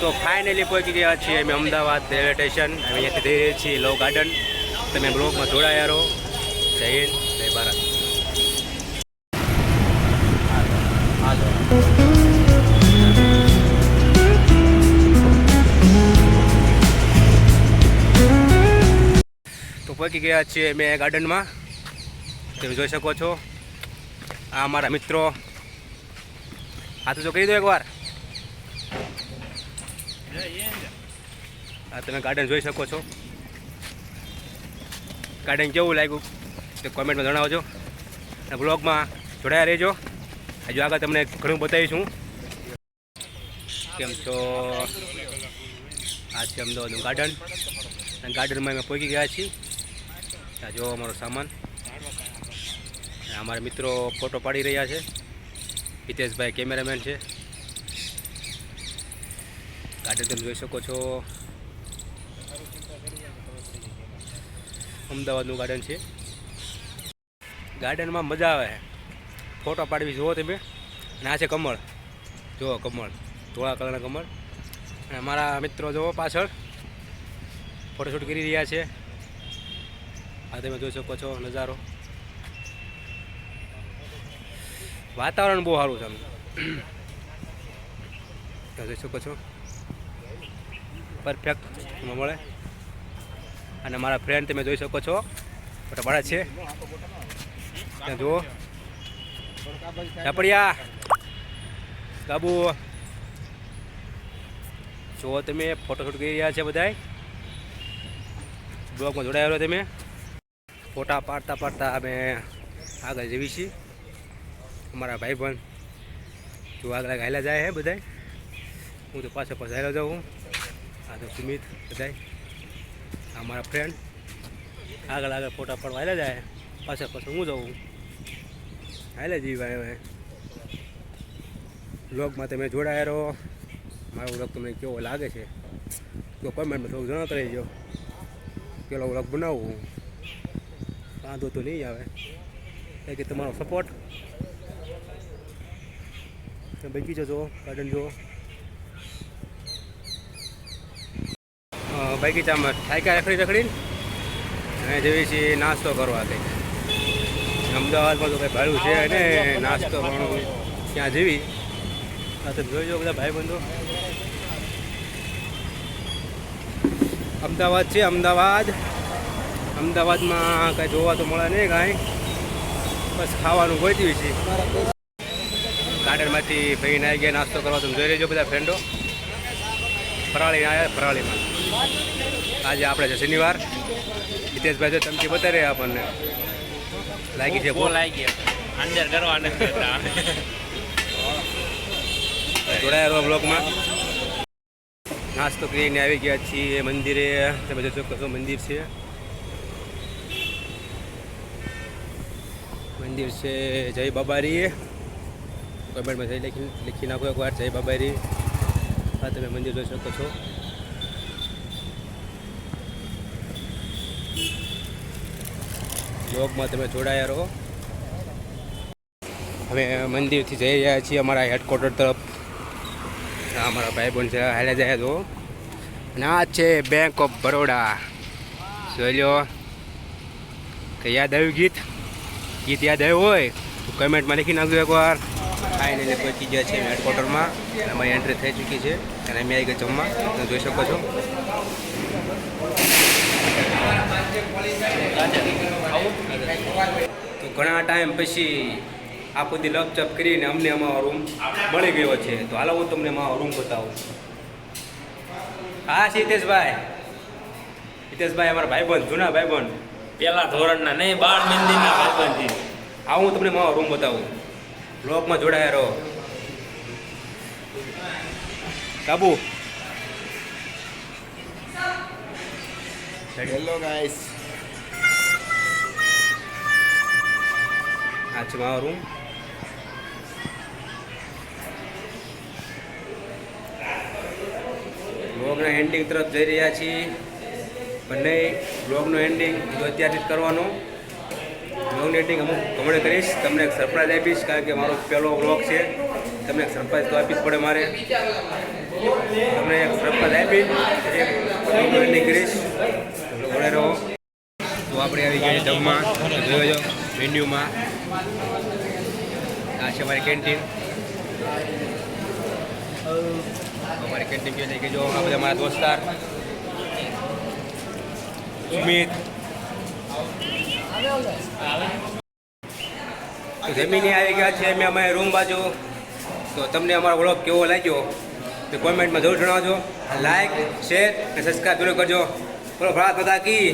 તો ફાઇનલી પહોંચી ગયા છીએ અમે અમદાવાદ રેલવે સ્ટેશન. અમે અહીંયાથી જઈ રહ્યા છીએ લો ગાર્ડન. તમે બ્લોકમાં જોડાયા રહો. જય હિન્દ, જય ભારત. પહોંચી ગયા છીએ મેં ગાર્ડનમાં. તમે જોઈ શકો છો. આ અમારા મિત્રો. હાથ જો કહી દો એકવાર. આ તમે ગાર્ડન જોઈ શકો છો. ગાર્ડન કેવું લાગ્યું? તે કોમેન્ટમાં જણાવજો. અને બ્લોગમાં જોડાયા રહેજો. હજુ આગળ તમને ઘણું બતાવીશું. કેમ છો આ છે અમદાવાદનું ગાર્ડન અને ગાર્ડનમાં અમે પહોંચી ગયા છીએ. આ જો અમારો સામાન. અમારા મિત્રો ફોટો પાડી રહ્યા છે. હિતેશભાઈ કેમેરામેન છે. ગાર્ડન તમે જોઈ શકો છો. અમદાવાદનું ગાર્ડન છે. ગાર્ડનમાં મજા આવે. ફોટો પાડવી જુઓ તમે. અને આ છે કમળ. જુઓ કમળ. ધોળા કલરના કમળ. અને મારા મિત્રો જુઓ પાછળ. ફોટોશૂટ કરી રહ્યા છે. આ તમે જોઈ શકો છો નજારો. વાતાવરણ બહુ સારું છે. જોઈ શકો છો. પરફેક્ટ મળે. અને મારા ફ્રેન્ડ તમે જોઈ શકો છો. મોટા પાડે છે. ત્યાં જુઓ. ઝાપડિયા. બાબુ જુઓ તમે ફોટોશૂટ કરી રહ્યા છે બધાય. બ્લોગમાં જોડાયેલો તમે. ફોટા પાડતા પાડતા અમે આગળ જઈએ છીએ. અમારા ભાઈબંધ જો આગળ ગાયલા જાય હે બધાય. હું તો પાછળ હાલ્યો જાઉં. આ તો સુમિત બધા આ મારા ફ્રેન્ડ આગળ આગળ ફોટા પડવા હાલ્યા જાય. પાછળ પાછળ હું જાઉં હાલે જી ભાઈ હવે. બ્લોગમાં તમે જોડાયા રહો. મારો બ્લોગ તમને કેવો લાગે છે? તો કમેન્ટમાં થોડું જણા કરી દો પેલો બ્લોગ બનાવું વાંધો તો નહીં આવે. કારણ કે તમારો સપોર્ટ બગીચો જુઓ ગાર્ડન જુઓ. બગીચામાં ઠાયકા રખડી રખડીને અને જેવી છીએ નાસ્તો કરવા કંઈક અમદાવાદમાં તો કંઈ ભાડું છે ને નાસ્તો પણ ત્યાં જેવી. તો જોઈજો બધા ભાઈબંધો. અમદાવાદ છે અમદાવાદ. અમદાવાદમાં કાંઈ જોવા તો મળે નહીં કાંઈ. બસ ખાવાનું ગોતી છે. ગાર્ડનમાંથી ભાઈને આવી ગયા નાસ્તો કરવા. તમે જોઈ લેજો બધા ફ્રેન્ડો ફરાળી આવ્યા ફરાળીમાં આજે આપણે છે શનિવાર. હિતેશભાઈ તો ચમકી બતાવી રહ્યા આપણને. લાગી છે બહુ લાગી અંદર કરવા નથી જોડાયા રહો બ્લોકમાં નાસ્તો કરીને આવી ગયા છીએ મંદિરે. તમે જોઈ શકો મંદિર છે. મંદિર છે જય બાબારી. કમેન્ટમાં જય લખી લખી નાખો એકવાર જય બાબારી. હા, તમે મંદિર જોઈ શકો છો. બ્લોગમાં તમે જોડાયા રહો. અમે મંદિરથી જઈ રહ્યા છીએ અમારા હેડક્વાર્ટર તરફ. અમારા ભાઈ બહેન છે હાલે જાય તો અને આ છે બેંક ઓફ બરોડા જોઈ લો. યાદ આવ્યું ગીત? ગીત યાદ આવ્યું હોય તો કમેન્ટમાં લખી નાખજો એકવાર. ફાઇનલી પહોંચી ગયા છે હેડક્વાર્ટરમાં અમારી એન્ટ્રી થઈ ચૂકી છે. અને અમે આવી ગયા જમવા. તમે જોઈ શકો છો. તો ઘણા ટાઈમ પછી આ બધી લપચપ કરીને અમને અમારો રૂમ મળી ગયો છે. તો હાલો હું તમને અમારો રૂમ બતાવું. હા હિતેશભાઈ હિતેશભાઈ અમારા ભાઈબંધ જૂના ભાઈબંધ. પહેલા ધોરણના નહીં બાળ મંદિરના ભાઈબંધ આ હું તમને મારો રૂમ બતાવું. બ્લોકમાં જોડાયા રહો. કાબુ. હેલો ગાઈસ આ છે મારો રૂમ બ્લોગના એન્ડિંગ તરફ જઈ રહ્યા છીએ. નહીં બ્લોગનો એન્ડિંગ તો અત્યારથી જ કરવાનો. બ્લોગનું એન્ડિંગ અમુક કમેન્ટ કરીશ. તમને એક સરપ્રાઈઝ આપીશ, કારણ કે મારો પહેલો બ્લોગ છે. તમને એક સરપ્રાઈઝ તો આપવી જ પડે મારે. તમને એક ચોક્કસ આપી કોમેન્ટની કરીશ. ભણે રહો તો આપણે આવી ગયા જમવા તો જોયો મેન્યુમાં. આ છે અમારી કેન્ટીન. અમારી કેન્ટીન કે લઈ જો આ બધા મારા દોસ્તાર. સુમિત. જમીને આવી ગયા છે અમે અમારી રૂમ બાજુ. તો તમને અમારો વ્લોગ કેવો લાગ્યો તો કોમેન્ટમાં જરૂર જણાવજો. લાઈક શેર અને સબસ્ક્રાઈબ જરૂર કરજો. બોલો ભરાત બધા કી.